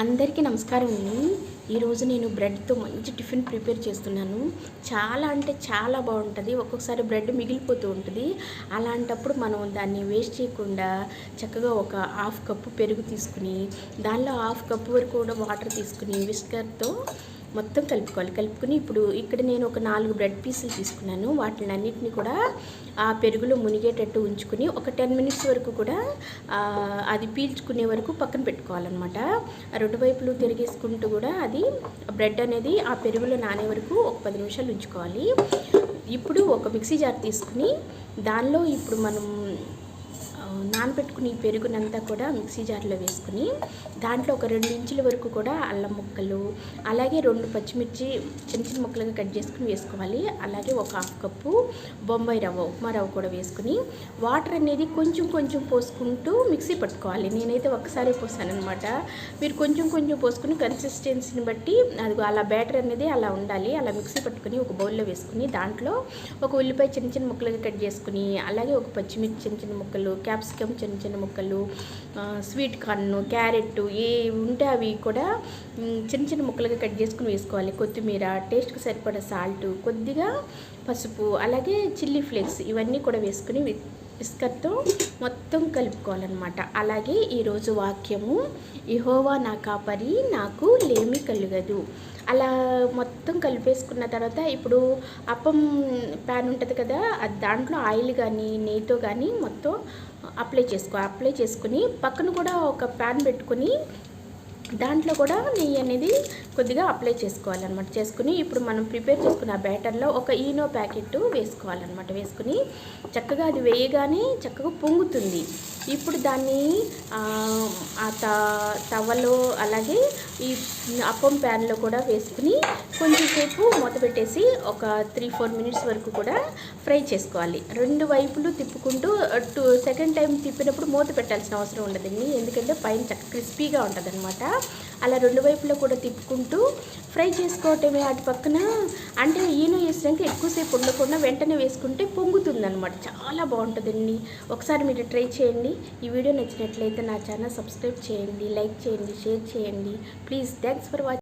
అందరికీ నమస్కారం అండి. ఈరోజు నేను బ్రెడ్తో మంచి టిఫిన్ ప్రిపేర్ చేస్తున్నాను. చాలా అంటే చాలా బాగుంటుంది. ఒక్కొక్కసారి బ్రెడ్ మిగిలిపోతూ ఉంటుంది. అలాంటప్పుడు మనం దాన్ని వేస్ట్ చేయకుండా చక్కగా ఒక హాఫ్ కప్పు పెరుగు తీసుకుని దానిలో హాఫ్ కప్పు వరకు కూడా వాటర్ తీసుకుని విస్కర్తో మొత్తం కలుపుకోవాలి. కలుపుకుని ఇప్పుడు ఇక్కడ నేను ఒక నాలుగు బ్రెడ్ పీసులు తీసుకున్నాను. వాటిని అన్నిటిని కూడా ఆ పెరుగులో మునిగేటట్టు ఉంచుకుని ఒక టెన్ మినిట్స్ వరకు కూడా అది పీల్చుకునే వరకు పక్కన పెట్టుకోవాలన్నమాట. రెండు వైపులు తిరిగేసుకుంటూ కూడా అది బ్రెడ్ అనేది ఆ పెరుగులో నానే వరకు ఒక పది నిమిషాలు ఉంచుకోవాలి. ఇప్పుడు ఒక మిక్సీ జార్ తీసుకుని దానిలో ఇప్పుడు మనం నానబెట్టుకుని పెరుగునంతా కూడా మిక్సీ జార్లో వేసుకుని దాంట్లో ఒక రెండు ఇంచుల వరకు కూడా అల్లం ముక్కలు అలాగే రెండు పచ్చిమిర్చి చిన్న చిన్న ముక్కలుగా కట్ చేసుకుని వేసుకోవాలి. అలాగే ఒక హాఫ్ కప్పు బొంబాయి రవ్వ ఉప్మా రవ్వ కూడా వేసుకుని వాటర్ అనేది కొంచెం కొంచెం పోసుకుంటూ మిక్సీ పట్టుకోవాలి. నేనైతే ఒకసారి పోసాను అనమాట మీరు కొంచెం కొంచెం పోసుకుని కన్సిస్టెన్సీని బట్టి అది అలా బ్యాటర్ అనేది అలా ఉండాలి. అలా మిక్సీ పట్టుకుని ఒక బౌల్లో వేసుకుని దాంట్లో ఒక ఉల్లిపాయ చిన్న చిన్న ముక్కలుగా కట్ చేసుకుని అలాగే ఒక పచ్చిమిర్చి చిన్న చిన్న ముక్కలు క్యాప్సికమ్ చిన్న చిన్న ముక్కలు స్వీట్ కార్న్ క్యారెట్ ఏ ఉంటే అవి కూడా చిన్న చిన్న ముక్కలుగా కట్ చేసుకుని వేసుకోవాలి. కొత్తిమీర టేస్ట్కి సరిపడా సాల్ట్ కొద్దిగా పసుపు అలాగే చిల్లీ ఫ్లేక్స్ ఇవన్నీ కూడా వేసుకుని వి- మొత్తం కలుపుకోవాలన్నమాట. అలాగే ఈరోజు వాక్యము ఇహోవా నా కాపరి నాకు లేమి కలుగదు. అలా మొత్తం కలిపేసుకున్న తర్వాత ఇప్పుడు అప్పం ప్యాన్ ఉంటుంది కదా అది దాంట్లో ఆయిల్ కానీ నెయ్యితో కానీ మొత్తం అప్లై చేసుకో అప్లై చేసుకుని పక్కన కూడా ఒక ప్యాన్ పెట్టుకుని దాంట్లో కూడా నెయ్యి అనేది కొద్దిగా అప్లై చేసుకోవాలన్నమాట. చేసుకుని ఇప్పుడు మనం ప్రిపేర్ చేసుకున్న ఆ బ్యాటర్లో ఒక ఈనో ప్యాకెట్ వేసుకోవాలన్నమాట. వేసుకుని చక్కగా అది వేయగానే చక్కగా పొంగుతుంది. ఇప్పుడు దాన్ని ఆ, త తవ్వలో అలాగే ఈ అప్పం ప్యాన్లో కూడా వేసుకుని కొంచెంసేపు మూత పెట్టేసి ఒక త్రీ ఫోర్ మినిట్స్ వరకు కూడా ఫ్రై చేసుకోవాలి. రెండు వైపులు తిప్పుకుంటూ టూ సెకండ్ టైం తిప్పినప్పుడు మూత పెట్టాల్సిన అవసరం ఉండదండి. ఎందుకంటే పైన చక్క క్రిస్పీగా ఉంటుంది అలా రెండు వైపులో కూడా తిప్పుకుంటూ ఫ్రై చేసుకోవటమే అటు పక్కన. అంటే ఈయన వేసినాక ఎక్కువసేపు ఉండకుండా వెంటనే వేసుకుంటే పొంగుతుందనమాట చాలా బాగుంటుందండి. ఒకసారి మీరు ట్రై చేయండి. ఈ వీడియో నచ్చినట్లయితే నా ఛానల్ సబ్స్క్రైబ్ చేయండి లైక్ చేయండి షేర్ చేయండి. Please thanks for watching